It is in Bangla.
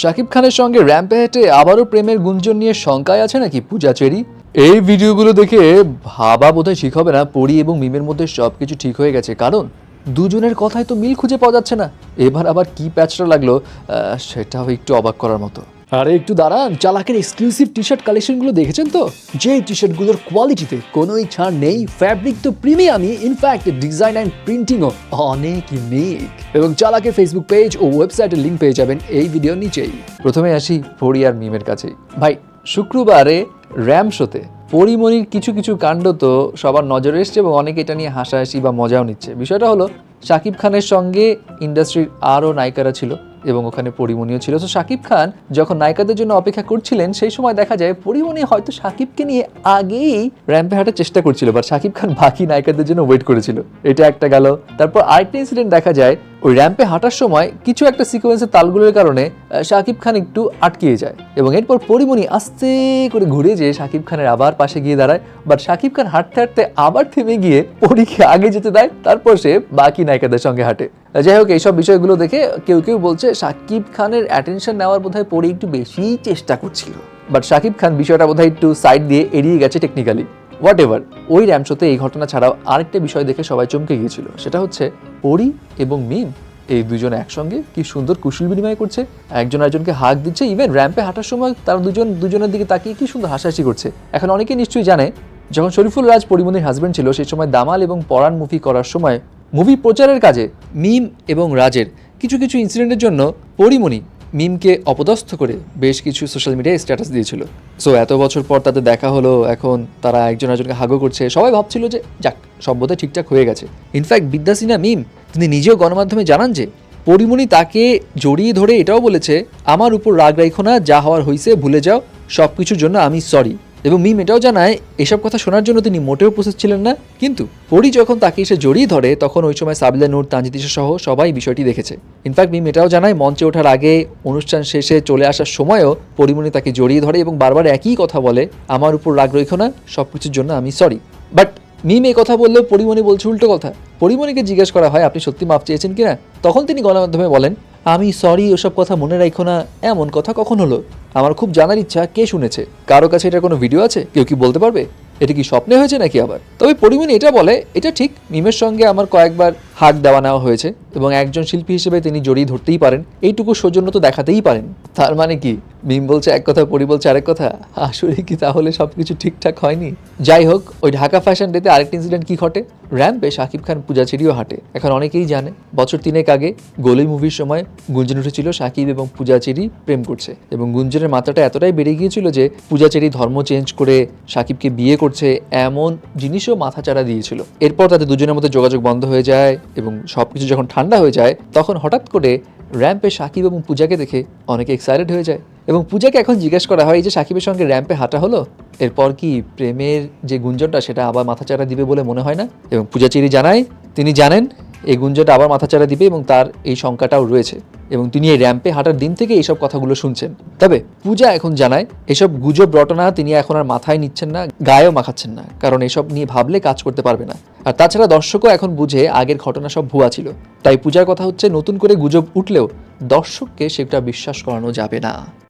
শাকিব খানের সঙ্গে র্যাম্পে হেঁটে আবারও প্রেমের গুঞ্জন নিয়ে শঙ্কায় আছে নাকি পূজা চেরি? এই ভিডিওগুলো দেখে ভাবা বোধহয় ঠিক হবে না, পরি এবং মিমের মধ্যে সব কিছু ঠিক হয়ে গেছে। কারণ দুজনের কথায় তো মিল খুঁজে পাওয়া যাচ্ছে না। এবার আবার কি প্যাচটা লাগল সেটাও একটু অবাক করার মতো। আরে একটু দাঁড়ান, চালাকের এক্সক্লুসিভ টি শার্ট কালেকশনগুলো দেখেছেন তো? যে টি শার্টগুলোর কোয়ালিটিতে কোনোই ছাড় নেই ফ্যাব্রিক তো প্রিমিয়ামই ইনফ্যাক্ট ডিজাইন অ্যান্ড প্রিন্টিংও অনেক ইউনিক এবং চালাকের ফেসবুক পেজ ও ওয়েবসাইটের লিঙ্ক পেয়ে যাবেন এই ভিডিওর নিচেই। প্রথমে আসি ফড়ি আর মিমের কাছে ভাই, শুক্রবারে র্যাম শোতে পরিমণির কিছু কিছু কাণ্ড তো সবার নজরে এসছে এবং অনেকে এটা নিয়ে হাসাহাসি বা মজাও নিচ্ছে। বিষয়টা হলো শাকিব খানের সঙ্গে ইন্ডাস্ট্রির আরও নায়িকারা ছিল। এবং ওখানে পরিমণিও ছিল। তো শাকিব খান যখন নায়িকাদের জন্য অপেক্ষা করছিলেন, সেই সময় দেখা যায় পরিমণি হয়তো শাকিবকে নিয়ে আগেই র্যাম্পে হাঁটার চেষ্টা করছিল বা শাকিব খান বাকি নায়িকাদের জন্য ওয়েট করেছিল। এটা একটা গেল। তারপর আরেকটা ইনসিডেন্ট দেখা যায় ওই র্যাম্পে হাঁটার সময় কিছু একটা সিকোয়েন্সের তালগুলোর কারণে শাকিব খান একটু আটকিয়ে যায় এবং এরপর পরিমণি আস্তে করে ঘুরে যেয়ে শাকিব খানের আবার পাশে গিয়ে দাঁড়ায়। বাট শাকিব খান হাঁটতে হাঁটতে আবার থেমে গিয়ে পরীকে আগে যেতে দেয়, তারপর সে বাকি নায়িকাদের সঙ্গে হাঁটে। যাই হোক, এইসব বিষয়গুলো দেখে কেউ কেউ বলছে শাকিব খানের অ্যাটেনশন নেওয়ার বোধহয় পরি একটু বেশি চেষ্টা করছিল। বাট শাকিব খান বিষয়টা বোধহয় একটু সাইড দিয়ে এড়িয়ে গেছে টেকনিক্যালি হোয়াট এভার ওই র্যাম শোতে এই ঘটনা ছাড়াও আরেকটা বিষয় দেখে সবাই চমকে গিয়েছিল। সেটা হচ্ছে পরি এবং মিম, এই দুজন একসঙ্গে কি সুন্দর কুশল বিনিময় করছে? একজন একজনকে হাক দিচ্ছে ইভেন র্যাম্পে হাঁটার সময় তারা দুজন, দুজনের দিকে তাকিয়ে কি সুন্দর হাসাহাসি করছে। এখন অনেকে নিশ্চয়ই জানে, যখন শরীফুল রাজ পরিমণির হাজব্যান্ড ছিল, সেই সময় দামাল এবং পরাণ মুভি করার সময় মুভি প্রচারের কাজে মিম এবং রাজের কিছু কিছু ইনসিডেন্টের জন্য পরিমণি মিমকে অপদস্থ করে বেশ কিছু সোশ্যাল মিডিয়ায় স্ট্যাটাস দিয়েছিল। সো এত বছর পর তাদের দেখা হলো, এখন তারা একজন একজনকে হাগো করছে। সবাই ভাবছিল যে, যাক সব বোধহয় ঠিকঠাক হয়ে গেছে। ইনফ্যাক্ট বিদ্যা সিনহা, মিম, তিনি নিজেও গণমাধ্যমে জানান যে, পরিমণি তাকে জড়িয়ে ধরে এটাও বলেছে, আমার উপর রাগ রাইখো না, যা হওয়ার হয়েছে ভুলে যাও সব কিছুর জন্য আমি সরি এবং মিম এটাও জানায়, এসব কথা শোনার জন্য তিনি মোটেও প্রস্তুত ছিলেন না। কিন্তু পরি যখন তাকে এসে জড়িয়ে ধরে, তখন ওই সময় সাবিলা নূর তানজিদিসা সহ সবাই বিষয়টি দেখেছে। ইনফ্যাক্ট মিম এটাও জানায়, মঞ্চে ওঠার আগে, অনুষ্ঠান শেষে চলে আসার সময়ও পরিমণি তাকে জড়িয়ে ধরে এবং বারবার একই কথা বলে, আমার উপর রাগ রইখো না সব কিছুর জন্য আমি সরি বাট মিম এই কথা বললেও পরিমণি বলছে উল্টো কথা। পরিমণিকে জিজ্ঞেস করা হয়, আপনি সত্যি মাপ চেয়েছেন কিনা? তখন তিনি গণমাধ্যমে বলেন আমি সরি, ওসব কথা মনে রাখো না। এমন কথা কখন হলো? আমার খুব জানার ইচ্ছা কে শুনেছে? কারও কাছে এটার কোনো ভিডিও আছে? কেউ কি বলতে পারবে? এটা কি স্বপ্নে হয়েছে নাকি আবার? তবে পরিমণি এটা বলে, এটা ঠিক মিমের সঙ্গে আমার কয়েকবার হাক দেওয়া নেওয়া হয়েছে এবং একজন শিল্পী হিসেবে তিনি জড়িয়ে ধরতেই পারেন। এইটুকু সৌজন্য তো দেখাতেই পারেন। তার মানে কি? মিম বলছে এক কথা, পরি বলছে আরেক কথা? আসলে কি তাহলে সব কিছু ঠিকঠাক হয়নি? যাই হোক, ওই ঢাকা ফ্যাশন ডেতে আরেকটা ইনসিডেন্ট কি ঘটে? র্যাম্পে শাকিব খান পূজা চেরিও হাঁটে। এখন অনেকেই জানে, বছর তিনেক আগে গোলি মুভির সময় গুঞ্জন উঠেছিল শাকিব এবং পূজা চেরি প্রেম করছে। এবং গুঞ্জনের মাত্রাটা এতটাই বেড়ে গিয়েছিল যে পূজা চেরি ধর্ম চেঞ্জ করে শাকিবকে বিয়ে করছে এমন জিনিসও মাথাচাড়া দিয়েছিল। এরপর তাদের দুজনের মধ্যে যোগাযোগ বন্ধ হয়ে যায় এবং সব কিছু যখন ঠান্ডা হয়ে যায়, তখন হঠাৎ করে র্যাম্পে সাকিব এবং পূজাকে দেখে অনেকে এক্সাইটেড হয়ে যায়। এবং পূজাকে এখন জিজ্ঞেস করা হয়, এই যে সাকিবের সঙ্গে র্যাম্পে হাঁটা হলো? এরপর কি প্রেমের যে গুঞ্জনটা, সেটা আবার মাথাচাড়া দিবে বলে মনে হয় না? এবং পূজা চিরি জানায়, তিনি জানেন এই গুঞ্জনটা আবার মাথাচাড়া দিবে এবং তার এই শঙ্কাটাও রয়েছে। এবং তিনি এই র্যাম্পে হাঁটার দিন থেকে এইসব কথাগুলো শুনছেন। তবে পূজা এখন জানায়, এসব গুজব রটনা তিনি এখন আর মাথায় নিচ্ছেন না, গায়েও মাখাচ্ছেন না, কারণ এসব নিয়ে ভাবলে কাজ করতে পারবে না। আর তাছাড়া দর্শকও এখন বুঝে আগের ঘটনা সব ভুয়া ছিল। তাই পূজার কথা হচ্ছে, নতুন করে গুজব উঠলেও দর্শককে সেটা বিশ্বাস করানো যাবে না।